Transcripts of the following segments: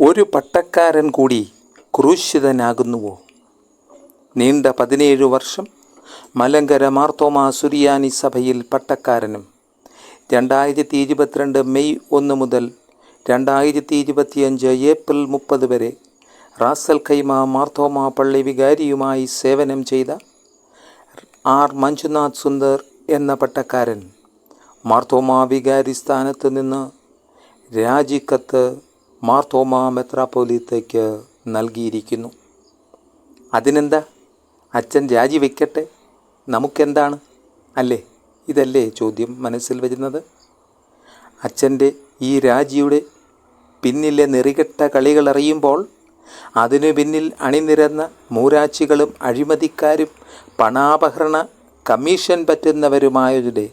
ഒരു പട്ടക്കാരൻ കൂടി ക്രൂശിതനാകുന്നുവോ? നീണ്ട പതിനേഴ് വർഷം മലങ്കര മാർത്തോമാ സുരിയാനി സഭയിൽ പട്ടക്കാരനും. രണ്ടായിരത്തി ഇരുപത്തിരണ്ട് മെയ് ഒന്ന് മുതൽ രണ്ടായിരത്തി ഇരുപത്തിയഞ്ച് ഏപ്രിൽ മുപ്പത് വരെ റാസൽ ഖൈമ മാർത്തോമാ പള്ളി വികാരിയുമായി സേവനം ചെയ്ത ആർ മഞ്ജുനാഥ് സുന്ദർ എന്ന പട്ടക്കാരൻ മാർത്തോമാ വികാരി സ്ഥാനത്ത് നിന്ന് രാജിക്കത്ത് മാർത്തോമാ മെത്രാപ്പോലീത്തേക്ക് നൽകിയിരിക്കുന്നു. അതിനെന്താ? അച്ഛൻ രാജിവെക്കട്ടെ? നമുക്കെന്താണ്? അല്ലേ? ഇതല്ലേ ചോദ്യം മനസ്സിൽ വരുന്നത്? അച്ഛന്റെ ഈ രാജിയുടെ പിന്നിലെ നെറികെട്ട കളികളറിയുമ്പോൾ അതിനു പിന്നിൽ അണിനിരന്ന മൂരാച്ചികളും അഴിമതിക്കാരും പണാപഹരണ കമ്മീഷൻ പറ്റുന്നവരുമായവരുടെ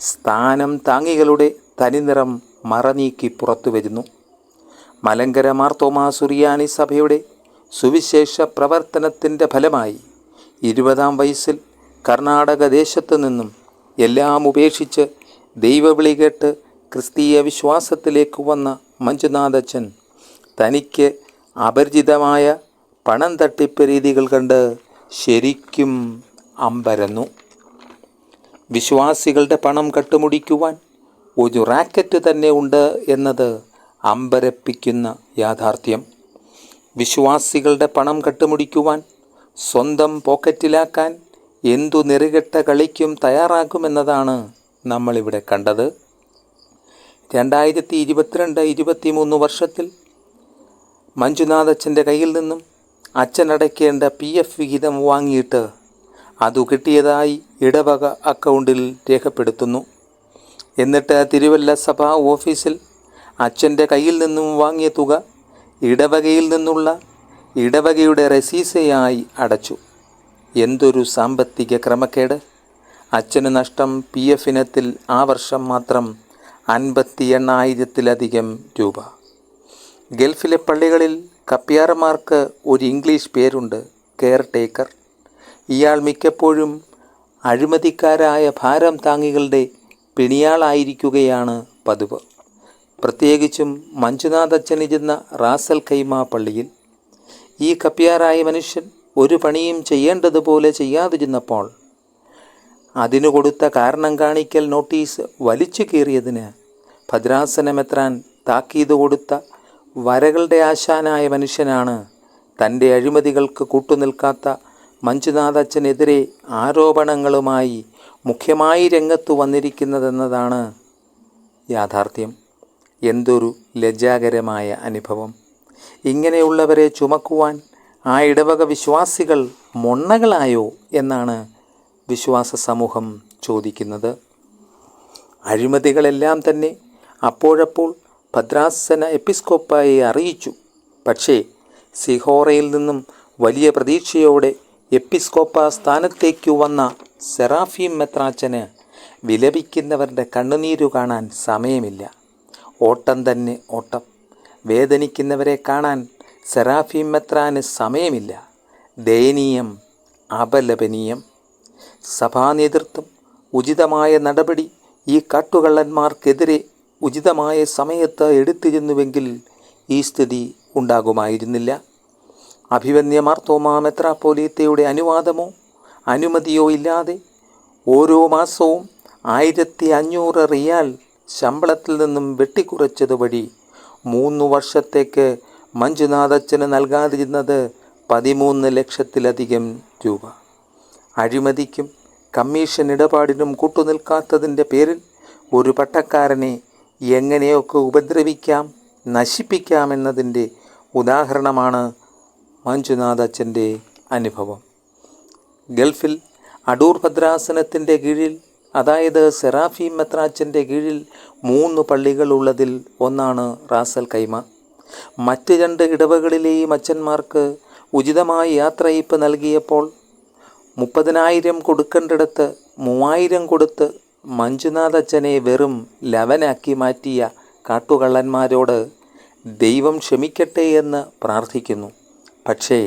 സ്ഥാനം താങ്ങികളുടെ തനിനിറം മറനീക്കി പുറത്തു വരുന്നു. മലങ്കര മാർത്തോമാ സുറിയാനി സഭയുടെ സുവിശേഷ പ്രവർത്തനത്തിന്റെ ഫലമായി ഇരുപതാം വയസ്സിൽ കർണാടക ദേശത്തു നിന്നും എല്ലാം ഉപേക്ഷിച്ച് ദൈവവിളി കേട്ട് ക്രിസ്തീയ വിശ്വാസത്തിലേക്ക് വന്ന മഞ്ജുനാഥച്ചൻ തനിക്ക് അപരിചിതമായ പണം തട്ടിപ്പ് രീതികൾ കണ്ട് ശരിക്കും അമ്പരന്നു. വിശ്വാസികളുടെ പണം കട്ടുമുടിക്കുവാൻ ഒരു റാക്കറ്റ് തന്നെ ഉണ്ട് എന്നത് അമ്പരപ്പിക്കുന്ന യാഥാർത്ഥ്യം. വിശ്വാസികളുടെ പണം കെട്ടുമുടിക്കുവാൻ സ്വന്തം പോക്കറ്റിലാക്കാൻ എന്തു നെറുകെട്ട കളിക്കും തയ്യാറാക്കുമെന്നതാണ് നമ്മളിവിടെ കണ്ടത്. രണ്ടായിരത്തി ഇരുപത്തിരണ്ട് ഇരുപത്തിമൂന്ന് വർഷത്തിൽ മഞ്ജുനാഥച്ചന്റെ കയ്യിൽ നിന്നും അച്ഛനടയ്ക്കേണ്ട പി എഫ് വിഹിതം വാങ്ങിയിട്ട് അതു കിട്ടിയതായി ഇടവക അക്കൗണ്ടിൽ രേഖപ്പെടുത്തുന്നു. എന്നിട്ട് തിരുവല്ല സഭാ ഓഫീസിൽ അച്ഛന്റെ കയ്യിൽ നിന്നും വാങ്ങിയ തുക ഇടവകയിൽ നിന്നുള്ള ഇടവകയുടെ റസീസയായി അടച്ചു. എന്തൊരു സാമ്പത്തിക ക്രമക്കേട്. അച്ഛന് നഷ്ടം പി എഫ് ഇനത്തിൽ ആ വർഷം മാത്രം അൻപത്തി എണ്ണായിരത്തിലധികം രൂപ. ഗൾഫിലെ പള്ളികളിൽ കപ്പ്യാറമാർക്ക് ഒരു ഇംഗ്ലീഷ് പേരുണ്ട് കെയർ ടേക്കർ ഇയാൾ മിക്കപ്പോഴും അഴിമതിക്കാരായ ഭാരം താങ്ങികളുടെ പിണിയാളായിരിക്കുകയാണ് പതിവ്. പ്രത്യേകിച്ചും മഞ്ജുനാഥ് അച്ഛനിരുന്ന റാസൽ ഖൈമ പള്ളിയിൽ ഈ കപ്പിയാറായ മനുഷ്യൻ ഒരു പണിയും ചെയ്യേണ്ടതുപോലെ ചെയ്യാതിരുന്നപ്പോൾ അതിനു കൊടുത്ത കാരണം കാണിക്കൽ നോട്ടീസ് വലിച്ചു കീറിയതിന് ഭദ്രാസനമെത്രാൻ താക്കീത് കൊടുത്ത വരകളുടെ ആശാനായ മനുഷ്യനാണ് തന്റെ അഴിമതികൾക്ക് കൂട്ടുനിൽക്കാത്ത മഞ്ജുനാഥ് അച്ഛനെതിരെ ആരോപണങ്ങളുമായി മുഖ്യമായി രംഗത്തു വന്നിരിക്കുന്നതെന്നതാണ് യാഥാർത്ഥ്യം. എന്തൊരു ലജ്ജാകരമായ അനുഭവം. ഇങ്ങനെയുള്ളവരെ ചുമക്കുവാൻ ആ ഇടവക വിശ്വാസികൾ മൊണ്ണകളായോ എന്നാണ് വിശ്വാസ സമൂഹം ചോദിക്കുന്നത്. അഴിമതികളെല്ലാം തന്നെ അപ്പോഴപ്പോൾ ഭദ്രാസന എപ്പിസ്കോപ്പായെ അറിയിച്ചു. പക്ഷേ സിഹോറയിൽ നിന്നും വലിയ പ്രതീക്ഷയോടെ എപ്പിസ്കോപ്പ സ്ഥാനത്തേക്കു വന്ന സെറാഫീം മെത്രാച്ചന് വിലപിക്കുന്നവരുടെ കണ്ണുനീരു കാണാൻ സമയമില്ല. ഓട്ടം തന്നെ ഓട്ടം. വേദനിക്കുന്നവരെ കാണാൻ സെറാഫീം മെത്രാന് സമയമില്ല. ദയനീയം അപലപനീയം. സഭാ നേതൃത്വം ഉചിതമായ നടപടി ഈ കാട്ടുകള്ളന്മാർക്കെതിരെ ഉചിതമായ സമയത്ത് എടുത്തിരുന്നുവെങ്കിൽ ഈ സ്ഥിതി ഉണ്ടാകുമായിരുന്നില്ല. അഭിവന്യ മാർത്തോമാ മെത്രാപ്പോലീത്തയുടെ അനുവാദമോ അനുമതിയോ ഇല്ലാതെ ഓരോ മാസവും ആയിരത്തി അഞ്ഞൂറ് റിയാൽ ശമ്പളത്തിൽ നിന്നും വെട്ടിക്കുറച്ചത് വഴി മൂന്ന് വർഷത്തേക്ക് മഞ്ജുനാഥച്ചന് നൽകാതിരുന്നത് പതിമൂന്ന് ലക്ഷത്തിലധികം രൂപ. അഴിമതിക്കും കമ്മീഷൻ ഇടപാടിനും കൂട്ടുനിൽക്കാത്തതിന്റെ പേരിൽ ഒരു പട്ടക്കാരനെ എങ്ങനെയൊക്കെ ഉപദ്രവിക്കാം നശിപ്പിക്കാമെന്നതിന്റെ ഉദാഹരണമാണ് മഞ്ജുനാഥച്ചന്റെ അനുഭവം. ഗൾഫിൽ അടൂർ ഭദ്രാസനത്തിന്റെ കീഴിൽ അതായത് സെറാഫി മെത്രാച്ചന്റെ കീഴിൽ മൂന്ന് പള്ളികളുള്ളതിൽ ഒന്നാണ് റാസൽ കൈമ. മറ്റ് രണ്ട് ഇടവകളിലെയും അച്ഛന്മാർക്ക് ഉചിതമായി യാത്രയയപ്പ് നൽകിയപ്പോൾ മുപ്പതിനായിരം കൊടുക്കേണ്ടിടത്ത് മൂവായിരം കൊടുത്ത് മഞ്ജുനാഥ് അച്ഛനെ വെറും ലവനാക്കി മാറ്റിയ കാട്ടുകള്ളന്മാരോട് ദൈവം ക്ഷമിക്കട്ടെ എന്ന് പ്രാർത്ഥിക്കുന്നു. പക്ഷേ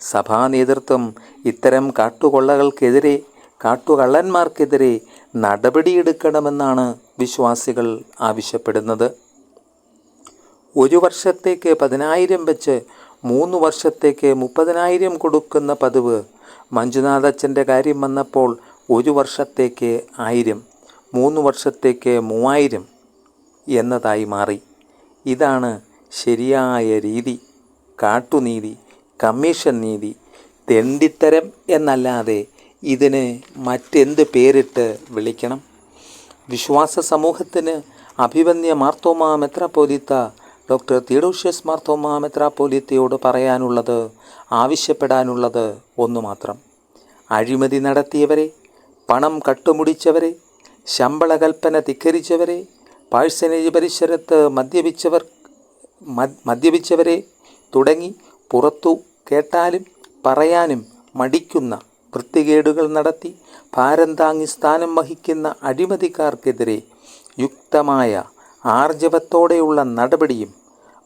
സഭാ നേതൃത്വം ഇത്തരം കാട്ടുകൊള്ളകൾക്കെതിരെ കാട്ടുകള്ളന്മാർക്കെതിരെ നടപടിയെടുക്കണമെന്നാണ് വിശ്വാസികൾ ആവശ്യപ്പെടുന്നത്. ഒരു വർഷത്തേക്ക് പതിനായിരം വെച്ച് മൂന്ന് വർഷത്തേക്ക് മുപ്പതിനായിരം കൊടുക്കുന്ന പതിവ് മഞ്ജുനാഥച്ചന്റെ കാര്യം വന്നപ്പോൾ ഒരു വർഷത്തേക്ക് ആയിരം മൂന്ന് വർഷത്തേക്ക് മൂവായിരം എന്നതായി മാറി. ഇതാണ് ശരിയായ രീതി. കാട്ടുനീതി കമ്മീഷൻ നീതി തെണ്ടിത്തരം എന്നല്ലാതെ ഇതിന് മറ്റെന്ത് പേരിട്ട് വിളിക്കണം? വിശ്വാസ സമൂഹത്തിന് അഭിവന്യ മാർത്തോമ മെത്രാപ്പോലിത്ത ഡോക്ടർ തീഡോഷ്യസ് മാർത്തോമ മെത്രാപ്പോലിത്തയോട് പറയാനുള്ളത് ആവശ്യപ്പെടാനുള്ളത് ഒന്നു മാത്രം. അഴിമതി നടത്തിയവരെ പണം കട്ടുമുടിച്ചവരെ ശമ്പള കൽപ്പന ധിക്കരിച്ചവരെ പാഴ്സനേജ് പരിസരത്ത് മദ്യപിച്ചവർ മദ് മദ്യപിച്ചവരെ തുടങ്ങി പുറത്തു കേട്ടാലും പറയാനും മടിക്കുന്ന വൃത്തികേടുകൾ നടത്തി ഭാരം താങ്ങി സ്ഥാനം വഹിക്കുന്ന അഴിമതിക്കാർക്കെതിരെ യുക്തമായ ആർജവത്തോടെയുള്ള നടപടിയും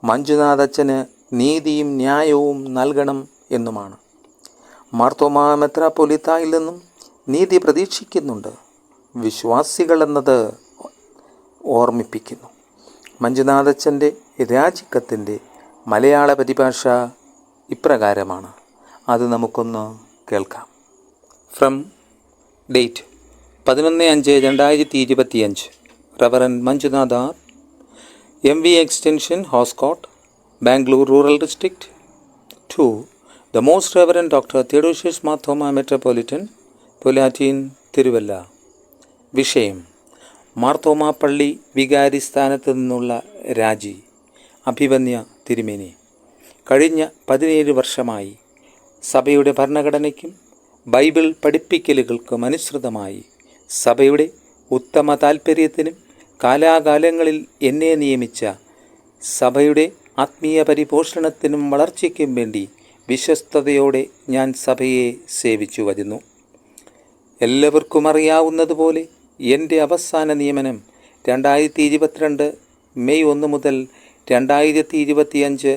മഞ്ജുനാഥച്ചന് നീതിയും ന്യായവും നൽകണം എന്നുമാണ്. മാർത്തോമാ മെത്രാപ്പൊലിത്തായിൽ നിന്നും നീതി പ്രതീക്ഷിക്കുന്നുണ്ട്. വിശ്വാസികളെന്നത് ഓർമ്മിപ്പിക്കുന്നു. മഞ്ജുനാഥച്ചന്റെ രാജിക്കത്തിന്റെ മലയാള പരിഭാഷ ഇപ്രകാരമാണ്. അത് നമുക്കൊന്ന് കേൾക്കാം. ഫ്രം ഡേറ്റ് പതിനൊന്ന് അഞ്ച് രണ്ടായിരത്തി ഇരുപത്തിയഞ്ച്. Reverend Manjunath R M V extension Hoskote Bangalore rural district to the most reverend doctor Theodosius Marthoma metropolitan Poolatheen Thiruvalla. വിഷയം മാർത്തോമ പള്ളി വികാരി സ്ഥാനത്ത് നിന്നുള്ള രാജി അഭിവന്യ തിരുമേനി. കഴിഞ്ഞ പതിനേഴ് വർഷമായി സഭയുടെ ഭരണഘടനയ്ക്കും ബൈബിൾ പഠിപ്പിക്കലുകൾക്കും അനുസൃതമായി. സഭയുടെ ഉത്തമ താൽപ്പര്യത്തിനും കാലാകാലങ്ങളിൽ എന്നെ നിയമിച്ച സഭയുടെ ആത്മീയ പരിപോഷണത്തിനും വളർച്ചയ്ക്കും വേണ്ടി വിശ്വസ്തയോടെ ഞാൻ സഭയെ സേവിച്ചു വരുന്നു. എല്ലാവർക്കും അറിയാവുന്നതുപോലെ എന്റെ അവസാന നിയമനം രണ്ടായിരത്തി ഇരുപത്തിരണ്ട് മെയ് ഒന്ന് മുതൽ രണ്ടായിരത്തി ഇരുപത്തിയഞ്ച്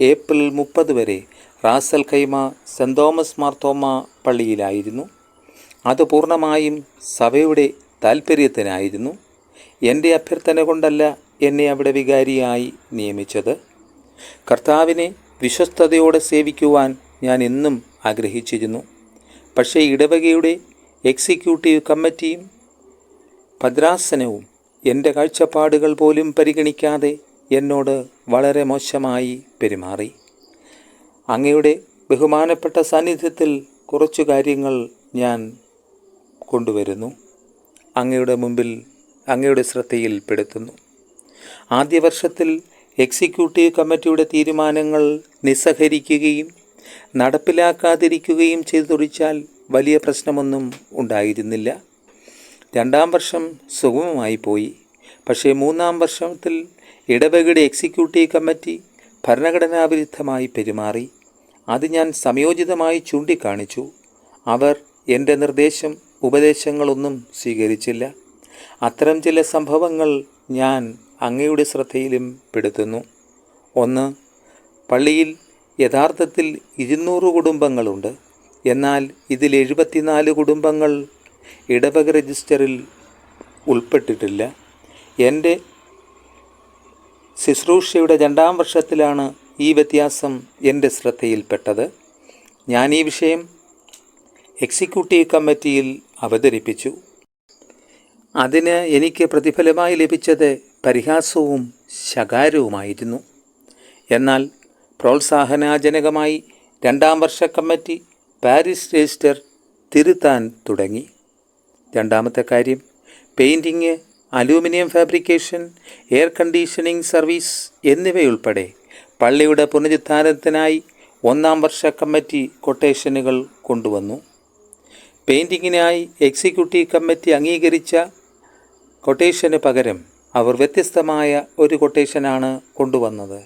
ഏപ്രിൽ മുപ്പത് വരെ Ras al Khaimah Saint Thomas Marthoma പള്ളിയിലായിരുന്നു. അത് പൂർണമായും സഭയുടെ താൽപ്പര്യത്തിനായിരുന്നു എന്റെ അഭ്യർത്ഥന കൊണ്ടല്ല എന്നെ അവിടെ വികാരിയായി നിയമിച്ചത്. കർത്താവിനെ വിശ്വസ്തയോടെ സേവിക്കുവാൻ ഞാൻ എന്നും ആഗ്രഹിച്ചിരുന്നു. പക്ഷേ ഇടവകയുടെ എക്സിക്യൂട്ടീവ് കമ്മിറ്റിയും ഭദ്രാസനവും എന്റെ കാഴ്ചപ്പാടുകൾ പോലും പരിഗണിക്കാതെ എന്നോട് വളരെ മോശമായി പെരുമാറി. അങ്ങയുടെ ബഹുമാനപ്പെട്ട സാന്നിധ്യത്തിൽ കുറച്ചു കാര്യങ്ങൾ ഞാൻ കൊണ്ടുവരുന്നു. അങ്ങയുടെ മുമ്പിൽ അങ്ങയുടെ ശ്രദ്ധയിൽപ്പെടുത്തുന്നു ആദ്യ വർഷത്തിൽ എക്സിക്യൂട്ടീവ് കമ്മിറ്റിയുടെ തീരുമാനങ്ങൾ നിസ്സഹരിക്കുകയും നടപ്പിലാക്കാതിരിക്കുകയും ചെയ്തൊഴിച്ചാൽ വലിയ പ്രശ്നമൊന്നും ഉണ്ടായിരുന്നില്ല. രണ്ടാം വർഷം സുഗമമായി പോയി. പക്ഷേ മൂന്നാം വർഷത്തിൽ ഇടവകയുടെ എക്സിക്യൂട്ടീവ് കമ്മിറ്റി ഭരണഘടനാ വിരുദ്ധമായി പെരുമാറി. അത് ഞാൻ സംയോജിതമായി ചൂണ്ടിക്കാണിച്ചു. അവർ എന്റെ നിർദ്ദേശം ഉപദേശങ്ങളൊന്നും സ്വീകരിച്ചില്ല. അത്തരം ചില സംഭവങ്ങൾ ഞാൻ അങ്ങയുടെ ശ്രദ്ധയിലും പെടുത്തുന്നു. ഒന്ന് പള്ളിയിൽ യഥാർത്ഥത്തിൽ ഇരുന്നൂറ് കുടുംബങ്ങളുണ്ട്. എന്നാൽ ഇതിൽ എഴുപത്തിനാല് കുടുംബങ്ങൾ ഇടവക രജിസ്റ്ററിൽ ഉൾപ്പെട്ടിട്ടില്ല. എന്റെ ശുശ്രൂഷയുടെ രണ്ടാം വർഷത്തിലാണ് ഈ വ്യത്യാസം എന്റെ ശ്രദ്ധയിൽപ്പെട്ടത്. ഞാൻ ഈ വിഷയം എക്സിക്യൂട്ടീവ് കമ്മിറ്റിയിൽ അവതരിപ്പിച്ചു. അതിന് എനിക്ക് പ്രതിഫലമായി ലഭിച്ചത് പരിഹാസവും ശകാരവുമായിരുന്നു. എന്നാൽ പ്രോത്സാഹനാജനകമായി രണ്ടാം വർഷ കമ്മിറ്റി പാരീസ് രജിസ്റ്റർ തിരുത്താൻ തുടങ്ങി. രണ്ടാമത്തെ കാര്യം painting aluminium fabrication air conditioning service എന്നിവയുൾപ്പെടെ പള്ളിയുടെ പുനരുദ്ധാരണത്തിനായി ഒന്നാം വർഷ കമ്മിറ്റി കൊട്ടേഷനുകൾ കൊണ്ടുവന്നു. പെയിന്റിങ്ങിനായി എക്സിക്യൂട്ടീവ് കമ്മിറ്റി അംഗീകരിച്ച കൊട്ടേഷന് പകരം അവർ വ്യത്യസ്തമായ ഒരു കൊട്ടേഷനാണ് കൊണ്ടുവന്നത്.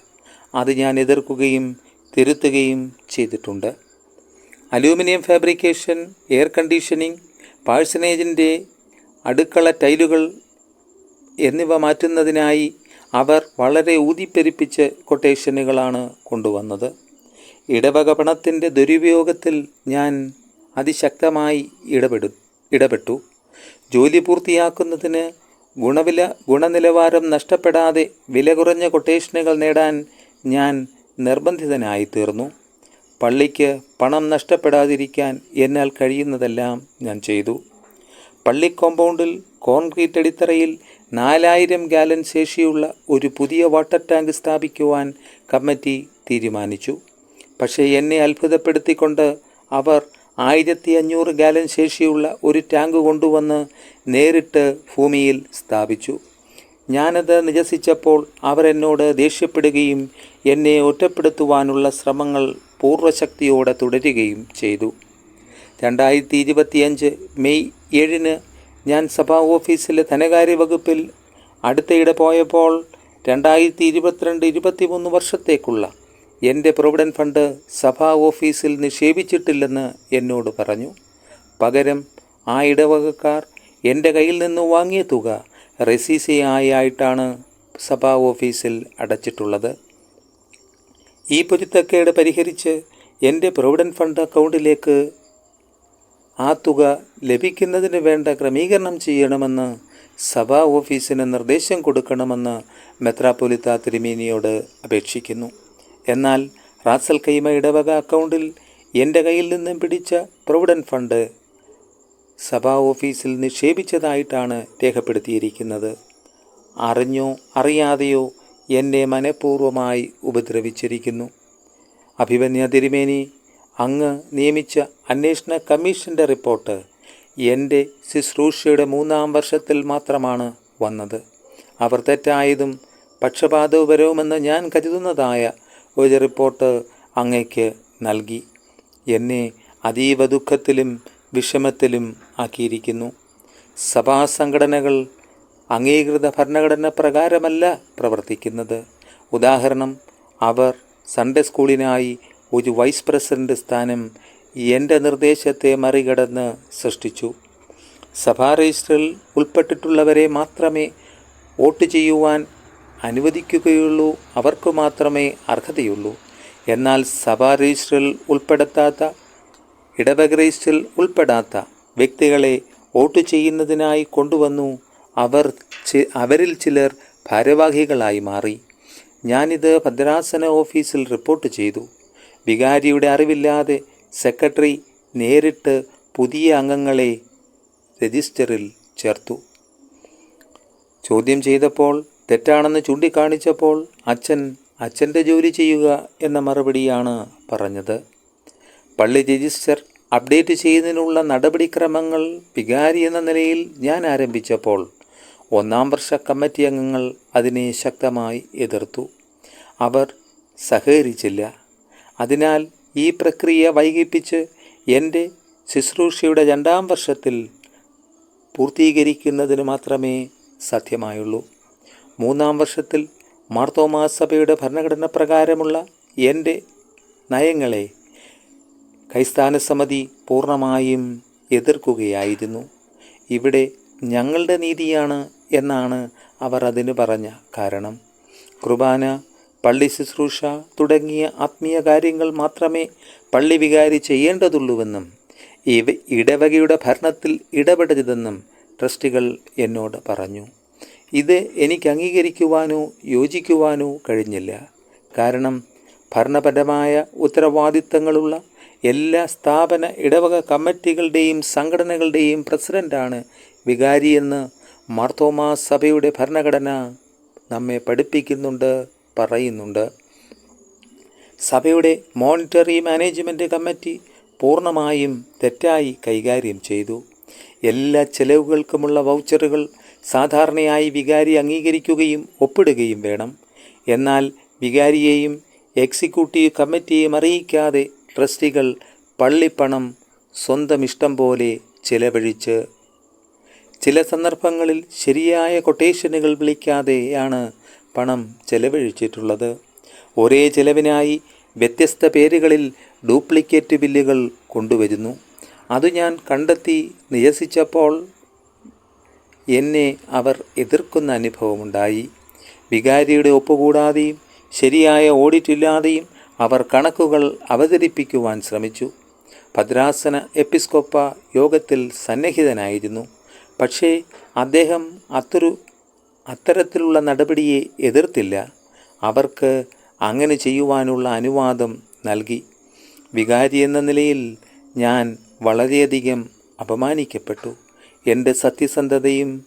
അത് ഞാൻ എതിർക്കുകയും തിരുത്തുകയും ചെയ്തിട്ടുണ്ട്. അലൂമിനിയം ഫാബ്രിക്കേഷൻ എയർ കണ്ടീഷനിങ് പാഴ്സനേജിന്റെ അടുക്കള ടൈലുകൾ എന്നിവ മാറ്റുന്നതിനായി അവർ വളരെ ഊതിപ്പെരിപ്പിച്ച് കൊട്ടേഷനുകളാണ് കൊണ്ടുവന്നത്. ഇടവക പണത്തിന്റെ ദുരുപയോഗത്തിൽ ഞാൻ അതിശക്തമായി ഇടപെടു ഇടപെട്ടു. ജോലി പൂർത്തിയാക്കുന്നതിന് ഗുണവില ഗുണനിലവാരം നഷ്ടപ്പെടാതെ വില കുറഞ്ഞ കൊട്ടേഷനുകൾ നേടാൻ ഞാൻ നിർബന്ധിതനായി തീർന്നു പള്ളിക്ക് പണം നഷ്ടപ്പെടാതിരിക്കാൻ എന്നാൽ കഴിയുന്നതെല്ലാം ഞാൻ ചെയ്തു. പള്ളി കോമ്പൗണ്ടിൽ കോൺക്രീറ്റ് അടിത്തറയിൽ നാലായിരം ഗാലൻ ശേഷിയുള്ള ഒരു പുതിയ വാട്ടർ ടാങ്ക് സ്ഥാപിക്കുവാൻ കമ്മിറ്റി തീരുമാനിച്ചു. പക്ഷേ എന്നെ അത്ഭുതപ്പെടുത്തിക്കൊണ്ട് അവർ ആയിരത്തി അഞ്ഞൂറ് ഗാലൻ ശേഷിയുള്ള ഒരു ടാങ്ക് കൊണ്ടുവന്ന് നേരിട്ട് ഭൂമിയിൽ സ്ഥാപിച്ചു. ഞാനത് നിരസിച്ചപ്പോൾ അവരെന്നോട് ദേഷ്യപ്പെടുകയും എന്നെ ഒറ്റപ്പെടുത്തുവാനുള്ള ശ്രമങ്ങൾ പൂർവശക്തിയോടെ തുടരുകയും ചെയ്തു. രണ്ടായിരത്തി ഇരുപത്തിയഞ്ച് മെയ് ഏഴിന് ഞാൻ സഭാ ഓഫീസിലെ ധനകാര്യ വകുപ്പിൽ അടുത്തയിടെ പോയപ്പോൾ രണ്ടായിരത്തി ഇരുപത്തിരണ്ട് ഇരുപത്തിമൂന്ന് വർഷത്തേക്കുള്ള എന്റെ പ്രൊവിഡന്റ് ഫണ്ട് സഭാ ഓഫീസിൽ നിക്ഷേപിച്ചിട്ടില്ലെന്ന് എന്നോട് പറഞ്ഞു. പകരം ആ ഇടവകക്കാർ എന്റെ കയ്യിൽ നിന്ന് വാങ്ങിയ തുക റെസീസിയായിട്ടാണ് സഭാ ഓഫീസിൽ അടച്ചിട്ടുള്ളത്. ഈ പൊരുത്തക്കേട് പരിഹരിച്ച് എന്റെ പ്രൊവിഡന്റ് ഫണ്ട് അക്കൗണ്ടിലേക്ക് ആ തുക ലഭിക്കുന്നതിന് വേണ്ട ക്രമീകരണം ചെയ്യണമെന്ന് സഭാ ഓഫീസിന് നിർദ്ദേശം കൊടുക്കണമെന്ന് മെത്രാപ്പൊലിത്ത തിരുമേനിയോട് അപേക്ഷിക്കുന്നു. എന്നാൽ റാസൽ കൈമ ഇടവക അക്കൗണ്ടിൽ എന്റെ കയ്യിൽ നിന്നും പിടിച്ച പ്രൊവിഡന്റ് ഫണ്ട് സഭാ ഓഫീസിൽ നിക്ഷേപിച്ചതായിട്ടാണ് രേഖപ്പെടുത്തിയിരിക്കുന്നത്. അറിഞ്ഞോ അറിയാതെയോ എന്നെ മനഃപൂർവമായി ഉപദ്രവിച്ചിരിക്കുന്നു. അഭിമന്യ തിരുമേനി അങ്ങ് നിയമിച്ച അന്വേഷണ കമ്മീഷന്റെ റിപ്പോർട്ട് എന്റെ ശുശ്രൂഷയുടെ മൂന്നാം വർഷത്തിൽ മാത്രമാണ് വന്നത്. അവർ തെറ്റായതും പക്ഷപാതപരവുമെന്ന് ഞാൻ കരുതുന്നതായ ഒരു റിപ്പോർട്ട് അങ്ങയ്ക്ക് നൽകി. എന്നെ അതീവ ദുഃഖത്തിലും വിഷമത്തിലും ആക്കിയിരിക്കുന്നു. സഭാ സംഘടനകൾ അംഗീകൃത ഭരണഘടന പ്രകാരമല്ല പ്രവർത്തിക്കുന്നത്. ഉദാഹരണം അവർ സൺഡേ സ്കൂളിനായി ഒരു വൈസ് പ്രസിഡന്റ് സ്ഥാനം എന്റെ നിർദ്ദേശത്തെ മറികടന്ന് സൃഷ്ടിച്ചു. സഭാ രജിസ്റ്ററിൽ ഉൾപ്പെട്ടിട്ടുള്ളവരെ മാത്രമേ വോട്ട് ചെയ്യുവാൻ അനുവദിക്കുകയുള്ളൂ അവർക്ക് മാത്രമേ അർഹതയുള്ളൂ. എന്നാൽ സഭാ രജിസ്റ്ററിൽ ഉൾപ്പെടുത്താത്ത ഇടവക രജിസ്റ്ററിൽ ഉൾപ്പെടാത്ത വ്യക്തികളെ വോട്ട് ചെയ്യുന്നതിനായി കൊണ്ടുവന്നു അവർ അവരിൽ ചിലർ ഭാരവാഹികളായി മാറി. ഞാനിത് ഭദ്രാസന ഓഫീസിൽ റിപ്പോർട്ട് ചെയ്തു. വികാരിയുടെ അറിവില്ലാതെ സെക്രട്ടറി നേരിട്ട് പുതിയ അംഗങ്ങളെ രജിസ്റ്ററിൽ ചേർത്തു. ചോദ്യം ചെയ്തപ്പോൾ തെറ്റാണെന്ന് ചൂണ്ടിക്കാണിച്ചപ്പോൾ അച്ഛൻ അച്ഛന്റെ ജോലി ചെയ്യുക എന്ന മറുപടിയാണ് പറഞ്ഞത്. പള്ളി രജിസ്റ്റർ അപ്ഡേറ്റ് ചെയ്യുന്നതിനുള്ള നടപടിക്രമങ്ങൾ വികാരി എന്ന നിലയിൽ ഞാൻ ആരംഭിച്ചപ്പോൾ ഒന്നാം വർഷ കമ്മിറ്റി അംഗങ്ങൾ അതിനെ ശക്തമായി എതിർത്തു. അവർ സഹകരിച്ചില്ല. അതിനാൽ ഈ പ്രക്രിയ വൈകിപ്പിച്ച് എന്റെ ശുശ്രൂഷയുടെ രണ്ടാം വർഷത്തിൽ പൂർത്തീകരിക്കുന്നതിന് മാത്രമേ സാധ്യമായുള്ളൂ. മൂന്നാം വർഷത്തിൽ മാർത്തോമാ സഭയുടെ ഭരണഘടന പ്രകാരമുള്ള എന്റെ നയങ്ങളെ കൈസ്ഥാന സമിതി പൂർണമായും എതിർക്കുകയായിരുന്നു. ഇവിടെ ഞങ്ങളുടെ നീതിയാണ് എന്നാണ് അവർ അതിന് പറഞ്ഞ കാരണം. കുർബാന പള്ളി ശുശ്രൂഷ തുടങ്ങിയ ആത്മീയ കാര്യങ്ങൾ മാത്രമേ പള്ളി വികാരി ചെയ്യേണ്ടതുള്ളൂവെന്നും ഇവ ഇടവകയുടെ ഭരണത്തിൽ ഇടപെടരുതെന്നും ട്രസ്റ്റികൾ എന്നോട് പറഞ്ഞു. ഇത് എനിക്ക് അംഗീകരിക്കുവാനോ യോജിക്കുവാനോ കഴിഞ്ഞില്ല. കാരണം ഭരണപരമായ ഉത്തരവാദിത്തങ്ങളുള്ള എല്ലാ സ്ഥാപന ഇടവക കമ്മിറ്റികളുടെയും സംഘടനകളുടെയും പ്രസിഡന്റാണ് വികാരിയെന്ന് മാർത്തോമാ സഭയുടെ ഭരണഘടന നമ്മെ പഠിപ്പിക്കുന്നുണ്ട് പറയുന്നുണ്ട്. സഭയുടെ മോണിറ്ററി മാനേജ്മെന്റ് കമ്മിറ്റി പൂർണമായും തെറ്റായി കൈകാര്യം ചെയ്തു. എല്ലാ ചെലവുകൾക്കുമുള്ള വൗച്ചറുകൾ സാധാരണയായി വികാരി അംഗീകരിക്കുകയും ഒപ്പിടുകയും വേണം. എന്നാൽ വികാരിയെയും എക്സിക്യൂട്ടീവ് കമ്മിറ്റിയെയും അറിയിക്കാതെ ട്രസ്റ്റികൾ പള്ളിപ്പണം സ്വന്തം ഇഷ്ടം പോലെ ചിലവഴിച്ച്. ചില സന്ദർഭങ്ങളിൽ ശരിയായ കൊട്ടേഷനുകൾ വിളിക്കാതെയാണ് പണം ചെലവഴിച്ചിട്ടുള്ളത്. ഒരേ ചെലവിനായി വ്യത്യസ്ത പേരുകളിൽ ഡ്യൂപ്ലിക്കേറ്റ് ബില്ലുകൾ കൊണ്ടുവരുന്നു. അത് ഞാൻ കണ്ടെത്തി നിരസിച്ചപ്പോൾ എന്നെ അവർ എതിർക്കുന്ന അനുഭവമുണ്ടായി. വികാരിയുടെ ഒപ്പുകൂടാതെയും ശരിയായ ഓഡിറ്റ് ഇല്ലാതെയും അവർ കണക്കുകൾ അവതരിപ്പിക്കുവാൻ ശ്രമിച്ചു. ഭദ്രാസന എപ്പിസ്കോപ്പ യോഗത്തിൽ സന്നിഹിതനായിരുന്നു. പക്ഷേ അദ്ദേഹം അത്തൊരു അത്തരത്തിലുള്ള നടപടിയെ എതിർത്തില്ല. അവർക്ക് അങ്ങനെ ചെയ്യുവാനുള്ള അനുവാദം നൽകി. വികാരി എന്ന നിലയിൽ ഞാൻ വളരെയധികം അപമാനിക്കപ്പെട്ടു. എന്റെ സത്യസന്ധതയും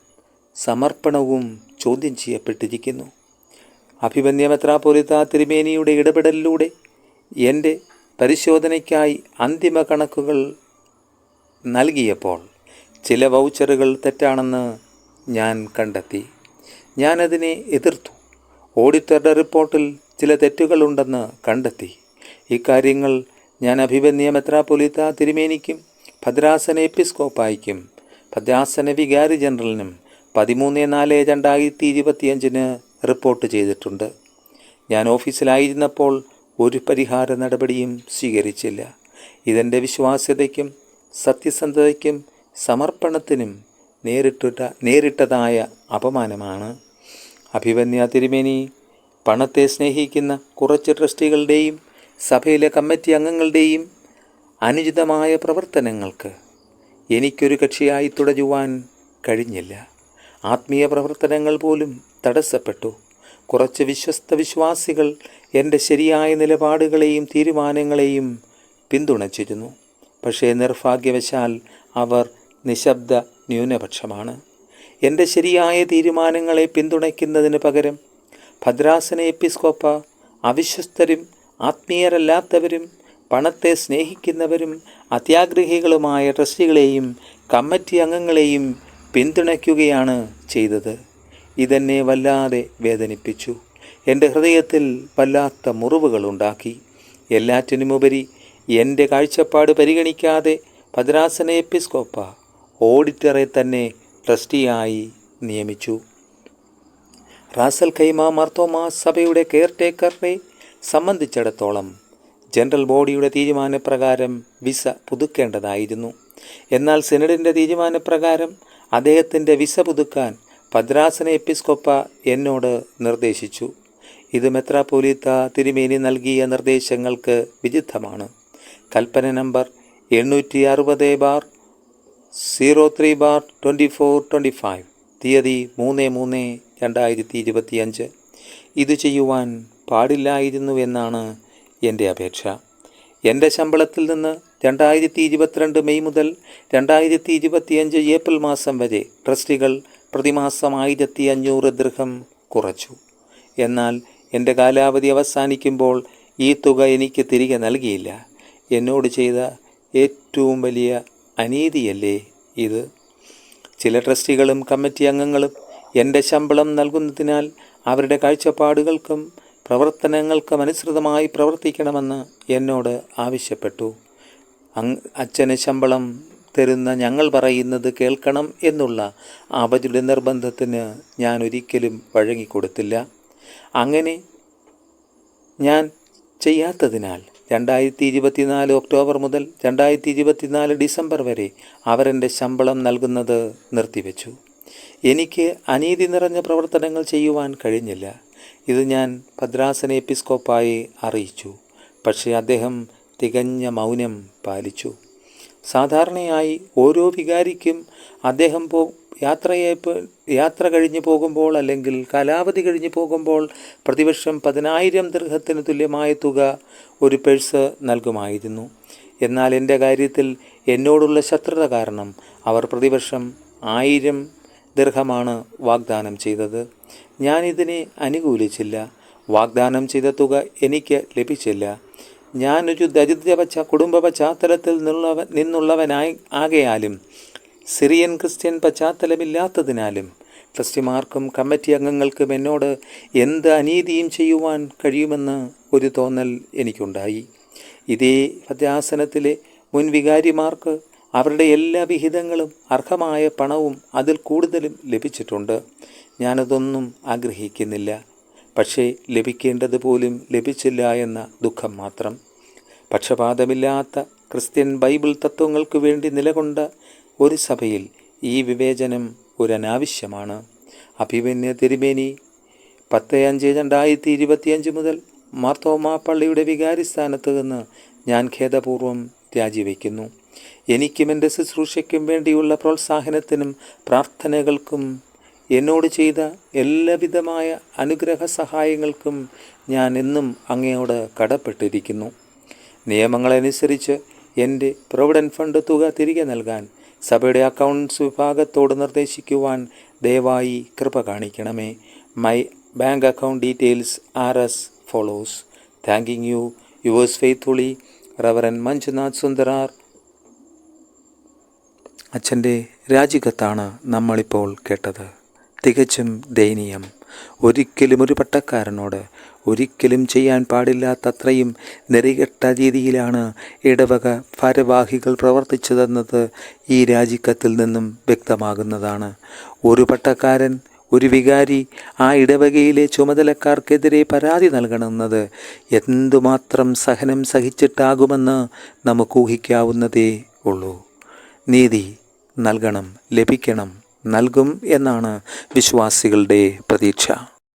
സമർപ്പണവും ചോദ്യം ചെയ്യപ്പെട്ടിരിക്കുന്നു. അഭിമന്യ മെത്രാപ്പൊലിത്ത തിരുമേനിയുടെ ഇടപെടലിലൂടെ എന്റെ പരിശോധനയ്ക്കായി അന്തിമ കണക്കുകൾ നൽകിയപ്പോൾ ചില വൗച്ചറുകൾ തെറ്റാണെന്ന് ഞാൻ കണ്ടെത്തി. ഞാനതിനെ എതിർത്തു. ഓഡിറ്ററുടെ റിപ്പോർട്ടിൽ ചില തെറ്റുകളുണ്ടെന്ന് കണ്ടെത്തി. ഇക്കാര്യങ്ങൾ ഞാൻ അഭിമന്യ മെത്രാപൊലിത്ത തിരുമേനിക്കും ഭദ്രാസന എപ്പിസ്കോപ്പായിക്കും ഭദ്രാസന വികാരി ജനറലിനും പതിമൂന്ന് നാല് രണ്ടായിരത്തി ഇരുപത്തിയഞ്ചിന് റിപ്പോർട്ട് ചെയ്തിട്ടുണ്ട്. ഞാൻ ഓഫീസിലായിരുന്നപ്പോൾ ഒരു പരിഹാര നടപടിയും സ്വീകരിച്ചില്ല. ഇതെന്റെ വിശ്വാസ്യതയ്ക്കും സത്യസന്ധതയ്ക്കും സമർപ്പണത്തിനും നേരിട്ടിട്ട നേരിട്ടതായ അപമാനമാണ്. അഭിമന്യ തിരുമേനി. പണത്തെ സ്നേഹിക്കുന്ന കുറച്ച് ട്രസ്റ്റികളുടെയും സഭയിലെ കമ്മിറ്റി അംഗങ്ങളുടെയും അനുചിതമായ പ്രവർത്തനങ്ങൾക്ക് എനിക്കൊരു കക്ഷിയായി തുടരുവാൻ കഴിഞ്ഞില്ല. ആത്മീയ പ്രവർത്തനങ്ങൾ പോലും തടസ്സപ്പെട്ടു. കുറച്ച് വിശ്വസ്ത വിശ്വാസികൾ എന്റെ ശരിയായ നിലപാടുകളെയും തീരുമാനങ്ങളെയും പിന്തുണച്ചിരുന്നു. പക്ഷേ നിർഭാഗ്യവശാൽ അവർ നിശബ്ദ ന്യൂനപക്ഷമാണ്. എന്റെ ശരിയായ തീരുമാനങ്ങളെ പിന്തുണയ്ക്കുന്നതിന് പകരം ഭദ്രാസന എപ്പിസ്കോപ്പ അവിശ്വസ്തരും ആത്മീയരല്ലാത്തവരും പണത്തെ സ്നേഹിക്കുന്നവരും അത്യാഗ്രഹികളുമായ ട്രസ്റ്റികളെയും കമ്മിറ്റി അംഗങ്ങളെയും പിന്തുണയ്ക്കുകയാണ് ചെയ്തത്. ഇതെന്നെ വല്ലാതെ വേദനിപ്പിച്ചു. എന്റെ ഹൃദയത്തിൽ വല്ലാത്ത മുറിവുകളുണ്ടാക്കി. എല്ലാറ്റിനുമുപരി എന്റെ കാഴ്ചപ്പാട് പരിഗണിക്കാതെ ഭദ്രാസന എപ്പിസ്കോപ്പ ഓഡിറ്ററെ തന്നെ ട്രസ്റ്റിയായി നിയമിച്ചു. റാസൽ ഖൈമ മർത്തോമ സഭയുടെ കെയർടേക്കറെ സംബന്ധിച്ചിടത്തോളം ജനറൽ ബോഡിയുടെ തീരുമാനപ്രകാരം വിസ പുതുക്കേണ്ടതായിരുന്നു. എന്നാൽ സെനഡിന്റെ തീരുമാനപ്രകാരം അദ്ദേഹത്തിന്റെ വിസ പുതുക്കാൻ ഭദ്രാസന എപ്പിസ്കൊപ്പ എന്നോട് നിർദ്ദേശിച്ചു. ഇത് മെത്രാപോലീത്ത തിരുമേനി നൽകിയ നിർദ്ദേശങ്ങൾക്ക് വിരുദ്ധമാണ്. കൽപ്പന നമ്പർ എണ്ണൂറ്റി അറുപത് bar zero three bar twenty four twenty five തീയതി മൂന്ന് മൂന്ന് രണ്ടായിരത്തി ഇരുപത്തി അഞ്ച് ഇത് ചെയ്യുവാൻ പാടില്ലായിരുന്നു എന്നാണ് എന്റെ അപേക്ഷ. എന്റെ ശമ്പളത്തിൽ നിന്ന് രണ്ടായിരത്തി ഇരുപത്തിരണ്ട് മെയ് മുതൽ രണ്ടായിരത്തി ഇരുപത്തിയഞ്ച് ഏപ്രിൽ മാസം വരെ ട്രസ്റ്റികൾ പ്രതിമാസം ആയിരത്തി അഞ്ഞൂറ് ദൃഹം കുറച്ചു. എന്നാൽ എന്റെ കാലാവധി അവസാനിക്കുമ്പോൾ ഈ തുക എനിക്ക് തിരികെ നൽകിയില്ല. എന്നോട് ചെയ്ത ഏറ്റവും വലിയ അനീതിയല്ലേ ഇത്? ചില ട്രസ്റ്റികളും കമ്മിറ്റി അംഗങ്ങളും എന്റെ ശമ്പളം നൽകുന്നതിനാൽ അവരുടെ കാഴ്ചപ്പാടുകൾക്കും പ്രവർത്തനങ്ങൾക്കും അനുസൃതമായി പ്രവർത്തിക്കണമെന്ന് എന്നോട് ആവശ്യപ്പെട്ടു. അച്ഛന് ശമ്പളം തരുന്ന ഞങ്ങൾ പറയുന്നത് കേൾക്കണം എന്നുള്ള അവരുടെ നിർബന്ധത്തിന് ഞാൻ ഒരിക്കലും വഴങ്ങിക്കൊടുത്തില്ല. അങ്ങനെ ഞാൻ ചെയ്യാത്തതിനാൽ രണ്ടായിരത്തി ഇരുപത്തിനാല് ഒക്ടോബർ മുതൽ രണ്ടായിരത്തി ഇരുപത്തിനാല് ഡിസംബർ വരെ അവരെന്റെ ശമ്പളം നൽകുന്നത് നിർത്തിവെച്ചു. എനിക്ക് അനീതി നിറഞ്ഞ പ്രവർത്തനങ്ങൾ ചെയ്യുവാൻ കഴിഞ്ഞില്ല. ഇത് ഞാൻ ഭദ്രാസന എപ്പിസ്കോപ്പായി അറിയിച്ചു. പക്ഷേ അദ്ദേഹം തികഞ്ഞ മൗനം പാലിച്ചു. സാധാരണയായി ഓരോ വികാരിക്കും അദ്ദേഹം പോ യാത്രയെ യാത്ര കഴിഞ്ഞു പോകുമ്പോൾ അല്ലെങ്കിൽ കാലാവധി കഴിഞ്ഞു പോകുമ്പോൾ പ്രതിവർഷം പതിനായിരം ദൃഹത്തിന് തുല്യമായ തുക ഒരു പേഴ്സ് നൽകുമായിരുന്നു. എന്നാൽ എന്റെ കാര്യത്തിൽ എന്നോടുള്ള ശത്രുത കാരണം അവർ പ്രതിവർഷം ആയിരം ദീർഘമാണ് വാഗ്ദാനം ചെയ്തത്. ഞാനിതിനെ അനുകൂലിച്ചില്ല. വാഗ്ദാനം ചെയ്ത തുക എനിക്ക് ലഭിച്ചില്ല. ഞാനൊരു ദരിദ്ര പശ്ചാ കുടുംബ പശ്ചാത്തലത്തിൽ നിന്നുള്ളവ നിന്നുള്ളവനായി ആകയാലും സിറിയൻ ക്രിസ്ത്യൻ പശ്ചാത്തലമില്ലാത്തതിനാലും ട്രസ്റ്റിമാർക്കും കമ്മിറ്റി അംഗങ്ങൾക്കും എന്നോട് എന്ത് അനീതിയും ചെയ്യുവാൻ കഴിയുമെന്ന് ഒരു തോന്നൽ എനിക്കുണ്ടായി. ഇതേ ഭദ്രാസനത്തിലെ മുൻ വികാരിമാർക്ക് അവരുടെ എല്ലാ വിഹിതങ്ങളും അർഹമായ പണവും അതിൽ കൂടുതലും ലഭിച്ചിട്ടുണ്ട്. ഞാനതൊന്നും ആഗ്രഹിക്കുന്നില്ല. പക്ഷേ ലഭിക്കേണ്ടത് പോലും ലഭിച്ചില്ല എന്ന ദുഃഖം മാത്രം. പക്ഷപാതമില്ലാത്ത ക്രിസ്ത്യൻ ബൈബിൾ തത്വങ്ങൾക്ക് വേണ്ടി നിലകൊണ്ട ഒരു സഭയിൽ ഈ വിവേചനം ഒരു അനാവശ്യമാണ് അഭിമന്യ തിരുമേനി പത്ത് അഞ്ച് രണ്ടായിരത്തി ഇരുപത്തിയഞ്ച് മുതൽ മാർത്തോമാ പള്ളിയുടെ വികാരി സ്ഥാനത്ത് നിന്ന് ഞാൻ ഖേദപൂർവം രാജിവെക്കുന്നു. എനിക്കും എന്റെ ശുശ്രൂഷയ്ക്കും വേണ്ടിയുള്ള പ്രോത്സാഹനത്തിനും പ്രാർത്ഥനകൾക്കും എന്നോട് ചെയ്ത എല്ലാവിധമായ അനുഗ്രഹ സഹായങ്ങൾക്കും ഞാൻ എന്നും അങ്ങയോട് കടപ്പെട്ടിരിക്കുന്നു. നിയമങ്ങളനുസരിച്ച് എന്റെ പ്രൊവിഡന്റ് ഫണ്ട് തുക തിരികെ നൽകാൻ സഭയുടെ അക്കൗണ്ട്സ് വിഭാഗത്തോട് നിർദ്ദേശിക്കുവാൻ ദയവായി കൃപ കാണിക്കണമേ. My bank account details are as follows thanking you yours faithfully reverend Manjunath Sundarar അച്ഛന്റെ രാജികത്താണ് നമ്മളിപ്പോൾ കേട്ടത്. തികച്ചും ദയനീയം. ഒരിക്കലും ഒരു പട്ടക്കാരനോട് ഒരിക്കലും ചെയ്യാൻ പാടില്ലാത്തത്രയും നെറികെട്ട രീതിയിലാണ് ഇടവക ഭാരവാഹികൾ പ്രവർത്തിച്ചതെന്നത് ഈ രാജിക്കത്തിൽ നിന്നും വ്യക്തമാകുന്നതാണ്. ഒരു പട്ടക്കാരൻ ഒരു വികാരി ആ ഇടവകയിലെ ചുമതലക്കാർക്കെതിരെ പരാതി നൽകണമെന്നത് എന്തുമാത്രം സഹനം സഹിച്ചിട്ടാകുമെന്ന് നമുക്ക് ഊഹിക്കാവുന്നതേ ഉള്ളൂ. നീതി നൽകണം ലഭിക്കണം നൽകും എന്നാണ് വിശ്വാസികളുടെ പ്രതീക്ഷ.